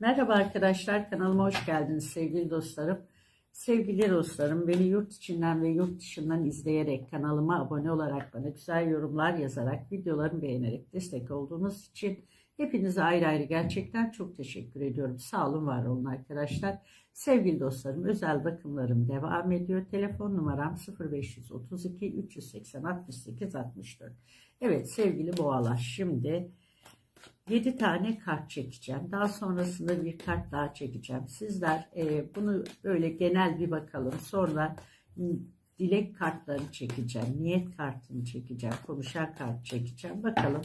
Merhaba arkadaşlar, kanalıma hoş geldiniz sevgili dostlarım. Sevgili dostlarım, beni yurt içinden ve yurt dışından izleyerek, kanalıma abone olarak, bana güzel yorumlar yazarak, videolarımı beğenerek destek olduğunuz için hepinize ayrı ayrı gerçekten çok teşekkür ediyorum. Sağ olun, var olun arkadaşlar. Sevgili dostlarım, özel bakımlarım devam ediyor. Telefon numaram 0532 380 68 64. Evet sevgili boğalar, şimdi 7 tane kart çekeceğim. Daha sonrasında bir kart daha çekeceğim. Sizler e, bunu böyle genel bir bakalım. Sonra dilek kartlarını çekeceğim. Niyet kartını çekeceğim. Konuşan kart çekeceğim. Bakalım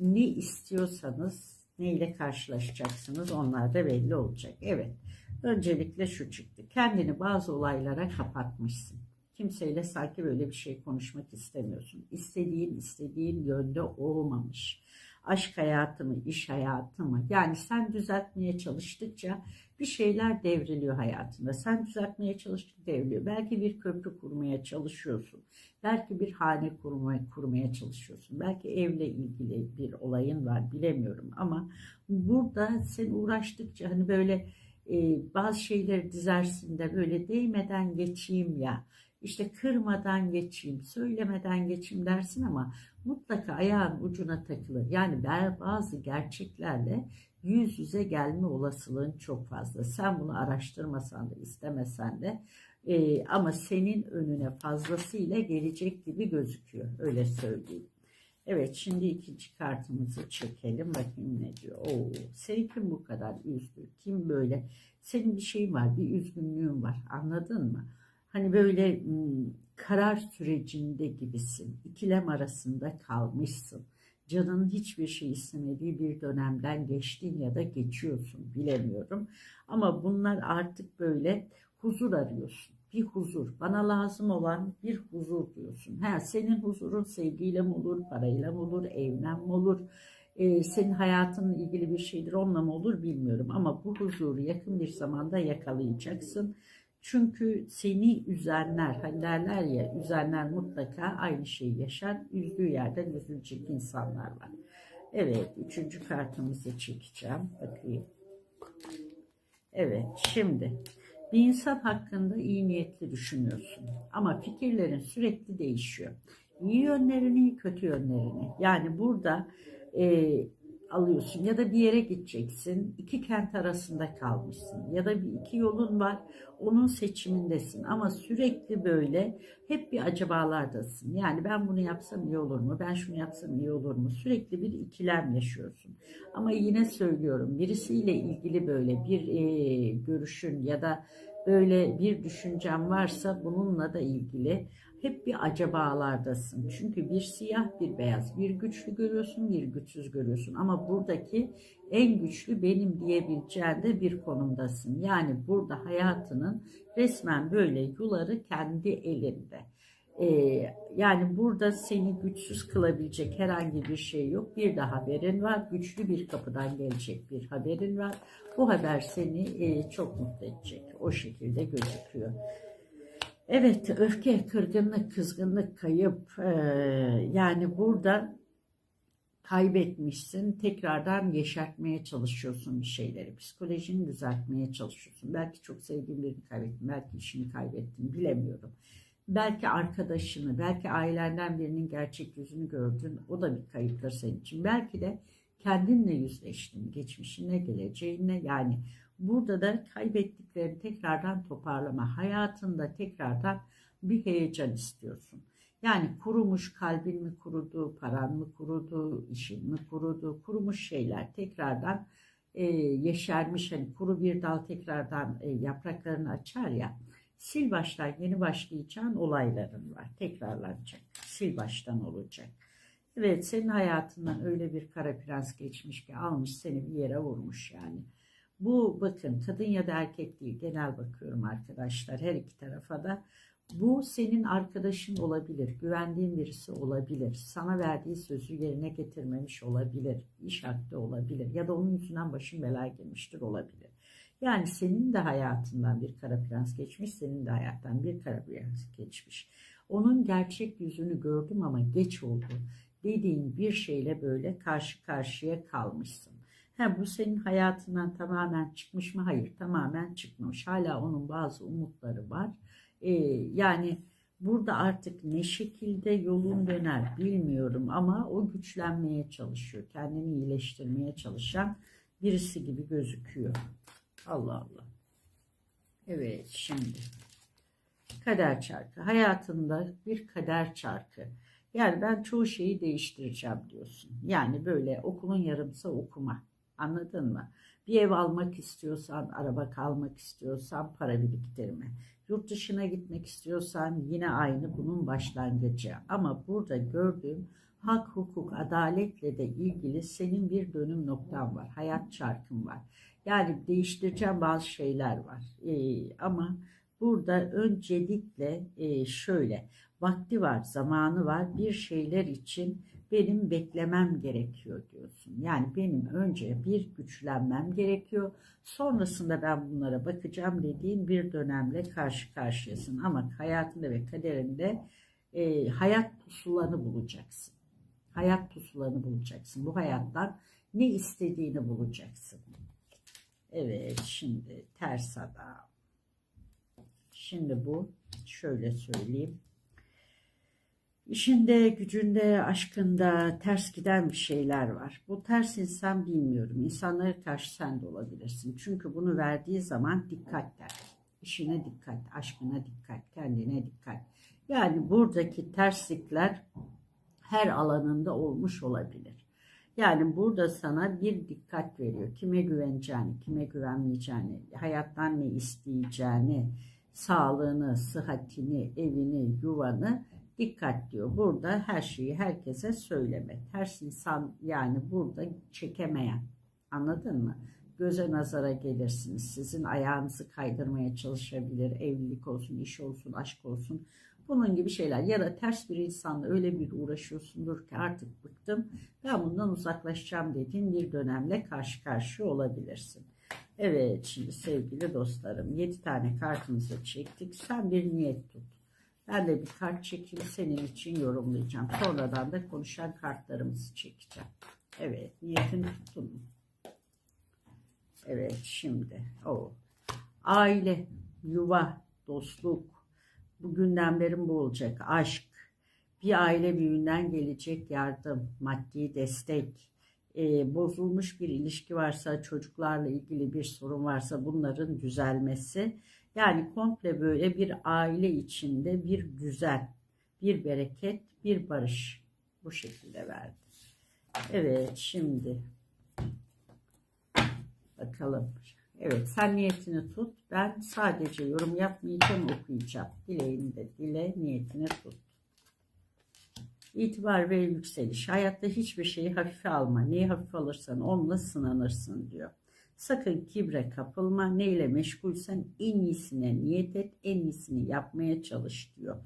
ne istiyorsanız neyle karşılaşacaksınız onlar da belli olacak. Evet. Öncelikle şu çıktı. Kendini bazı olaylara kapatmışsın. Kimseyle sanki böyle bir şey konuşmak istemiyorsun. İstediğin istediğin yönde olmamış aşk hayatı mı, iş hayatı mı? Yani sen düzeltmeye çalıştıkça bir şeyler devriliyor hayatında. Sen düzeltmeye çalıştıkça devriliyor. Belki bir köprü kurmaya çalışıyorsun. Belki bir hane kurmaya, kurmaya çalışıyorsun. Belki evle ilgili bir olayın var bilemiyorum ama burada sen uğraştıkça hani böyle e, bazı şeyleri dizersin de böyle değmeden geçeyim ya işte kırmadan geçeyim, söylemeden geçeyim dersin ama mutlaka ayağın ucuna takılır. Yani bazı gerçeklerle yüz yüze gelme olasılığın çok fazla. Sen bunu araştırmasan da istemesen de e, ama senin önüne fazlasıyla gelecek gibi gözüküyor. Öyle söyleyeyim. Evet şimdi ikinci kartımızı çekelim. Bakayım ne diyor. Oo, seni kim bu kadar üzdü? Kim böyle? Senin bir şeyin var, bir üzgünlüğün var. Anladın mı? Hani böyle karar sürecinde gibisin. İkilem arasında kalmışsın. Canın hiçbir şey istemediği bir dönemden geçtin ya da geçiyorsun bilemiyorum. Ama bunlar artık böyle huzur arıyorsun. Bir huzur. Bana lazım olan bir huzur diyorsun. Ha, senin huzurun sevgiyle mi olur, parayla mı olur, evle mi olur? Ee, senin hayatınla ilgili bir şeydir onunla mı olur bilmiyorum. Ama bu huzuru yakın bir zamanda yakalayacaksın çünkü seni üzenler, hani derler ya üzenler mutlaka aynı şeyi yaşar. Üzdüğü yerden üzülecek insanlar var. Evet, üçüncü kartımızı çekeceğim. Bakayım. Evet, şimdi bir insan hakkında iyi niyetli düşünüyorsun. Ama fikirlerin sürekli değişiyor. İyi yönlerini, kötü yönlerini. Yani burada e, alıyorsun ya da bir yere gideceksin. iki kent arasında kalmışsın ya da bir iki yolun var. Onun seçimindesin ama sürekli böyle hep bir acabalardasın. Yani ben bunu yapsam iyi olur mu? Ben şunu yapsam iyi olur mu? Sürekli bir ikilem yaşıyorsun. Ama yine söylüyorum birisiyle ilgili böyle bir e, görüşün ya da böyle bir düşüncen varsa bununla da ilgili hep bir acabalardasın. Çünkü bir siyah bir beyaz, bir güçlü görüyorsun, bir güçsüz görüyorsun. Ama buradaki en güçlü benim diyebileceğin de bir konumdasın. Yani burada hayatının resmen böyle yuları kendi elinde. Ee, yani burada seni güçsüz kılabilecek herhangi bir şey yok. Bir de haberin var. Güçlü bir kapıdan gelecek bir haberin var. Bu haber seni e, çok mutlu edecek. O şekilde gözüküyor. Evet, öfke, kırgınlık, kızgınlık, kayıp. Ee, yani burada kaybetmişsin. Tekrardan yeşertmeye çalışıyorsun bir şeyleri. Psikolojini düzeltmeye çalışıyorsun. Belki çok sevdiğin birini kaybettin. Belki işini kaybettin. Bilemiyorum. Belki arkadaşını, belki ailenden birinin gerçek yüzünü gördün. O da bir kayıptır senin için. Belki de kendinle yüzleştin. Geçmişine, geleceğine yani Burada da kaybettiklerini tekrardan toparlama, hayatında tekrardan bir heyecan istiyorsun. Yani kurumuş kalbin mi kurudu, paran mı kurudu, işin mi kurudu, kurumuş şeyler tekrardan e, yeşermiş. Hani kuru bir dal tekrardan e, yapraklarını açar ya. Sil baştan yeni başlayacağın olayların var. Tekrarlanacak. Sil baştan olacak. Evet senin hayatından öyle bir kara prens geçmiş ki almış seni bir yere vurmuş yani. Bu bakın kadın ya da erkek değil genel bakıyorum arkadaşlar her iki tarafa da. Bu senin arkadaşın olabilir, güvendiğin birisi olabilir, sana verdiği sözü yerine getirmemiş olabilir, iş hakkı olabilir ya da onun yüzünden başın belaya girmiştir olabilir. Yani senin de hayatından bir kara prens geçmiş, senin de hayattan bir kara prens geçmiş. Onun gerçek yüzünü gördüm ama geç oldu dediğin bir şeyle böyle karşı karşıya kalmışsın. Ha, bu senin hayatından tamamen çıkmış mı? Hayır, tamamen çıkmamış. Hala onun bazı umutları var. Ee, yani burada artık ne şekilde yolun döner bilmiyorum ama o güçlenmeye çalışıyor. Kendini iyileştirmeye çalışan birisi gibi gözüküyor. Allah Allah. Evet, şimdi kader çarkı. Hayatında bir kader çarkı. Yani ben çoğu şeyi değiştireceğim diyorsun. Yani böyle okulun yarımsa okuma. Anladın mı? Bir ev almak istiyorsan, araba kalmak istiyorsan para biriktirme. Yurt dışına gitmek istiyorsan yine aynı bunun başlangıcı. Ama burada gördüğüm hak, hukuk, adaletle de ilgili senin bir dönüm noktan var. Hayat çarkın var. Yani değiştireceğim bazı şeyler var. Ee, ama burada öncelikle e, şöyle vakti var, zamanı var. Bir şeyler için benim beklemem gerekiyor diyorsun. Yani benim önce bir güçlenmem gerekiyor. Sonrasında ben bunlara bakacağım dediğin bir dönemle karşı karşıyasın. Ama hayatında ve kaderinde e, hayat pusulanı bulacaksın. Hayat pusulanı bulacaksın. Bu hayattan ne istediğini bulacaksın. Evet şimdi ters adam. Şimdi bu şöyle söyleyeyim. İşinde, gücünde, aşkında ters giden bir şeyler var. Bu ters insan bilmiyorum. İnsanlara karşı sen de olabilirsin. Çünkü bunu verdiği zaman dikkat der. İşine dikkat, aşkına dikkat, kendine dikkat. Yani buradaki terslikler her alanında olmuş olabilir. Yani burada sana bir dikkat veriyor. Kime güveneceğini, kime güvenmeyeceğini, hayattan ne isteyeceğini, sağlığını, sıhhatini, evini, yuvanı dikkat diyor. Burada her şeyi herkese söyleme. Ters insan yani burada çekemeyen. Anladın mı? Göze nazara gelirsiniz. Sizin ayağınızı kaydırmaya çalışabilir. Evlilik olsun, iş olsun, aşk olsun. Bunun gibi şeyler. Ya da ters bir insanla öyle bir uğraşıyorsundur ki artık bıktım. Ben bundan uzaklaşacağım dediğin bir dönemle karşı karşıya olabilirsin. Evet şimdi sevgili dostlarım 7 tane kartımızı çektik. Sen bir niyet tut. Ben de bir kart çekeyim senin için yorumlayacağım. Sonradan da konuşan kartlarımızı çekeceğim. Evet niyetini tuttun mu? Evet şimdi o aile, yuva, dostluk bugünden beri bu olacak. Aşk, bir aile büyüğünden gelecek yardım, maddi destek, e, bozulmuş bir ilişki varsa, çocuklarla ilgili bir sorun varsa bunların düzelmesi. Yani komple böyle bir aile içinde bir güzel, bir bereket, bir barış bu şekilde verdi. Evet şimdi bakalım. Evet sen niyetini tut. Ben sadece yorum yapmayacağım okuyacağım. Dileğini de dile niyetini tut. İtibar ve yükseliş. Hayatta hiçbir şeyi hafife alma. Neyi hafife alırsan onunla sınanırsın diyor. Sakın kibre kapılma. Neyle meşgulsen en iyisine niyet et. En iyisini yapmaya çalış diyor.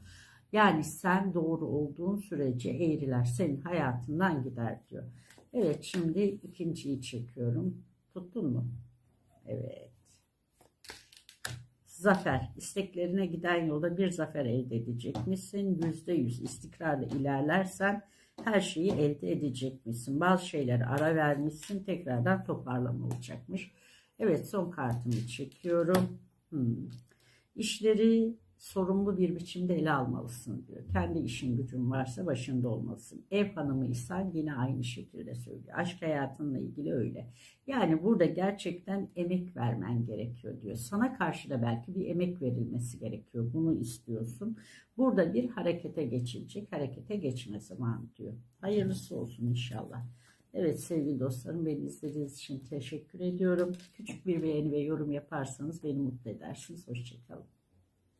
Yani sen doğru olduğun sürece eğriler senin hayatından gider diyor. Evet şimdi ikinciyi çekiyorum. Tuttun mu? Evet. Zafer. isteklerine giden yolda bir zafer elde edecek misin? Yüzde yüz istikrarla ilerlersen her şeyi elde edecek misin? Bazı şeyler ara vermişsin. Tekrardan toparlama olacakmış. Evet son kartımı çekiyorum. Hmm. İşleri sorumlu bir biçimde ele almalısın diyor. Kendi işin gücün varsa başında olmalısın. Ev hanımıysan yine aynı şekilde söylüyor. Aşk hayatınla ilgili öyle. Yani burada gerçekten emek vermen gerekiyor diyor. Sana karşı da belki bir emek verilmesi gerekiyor. Bunu istiyorsun. Burada bir harekete geçilecek. Harekete geçme zamanı diyor. Hayırlısı olsun inşallah. Evet sevgili dostlarım beni izlediğiniz için teşekkür ediyorum. Küçük bir beğeni ve yorum yaparsanız beni mutlu edersiniz. Hoşçakalın.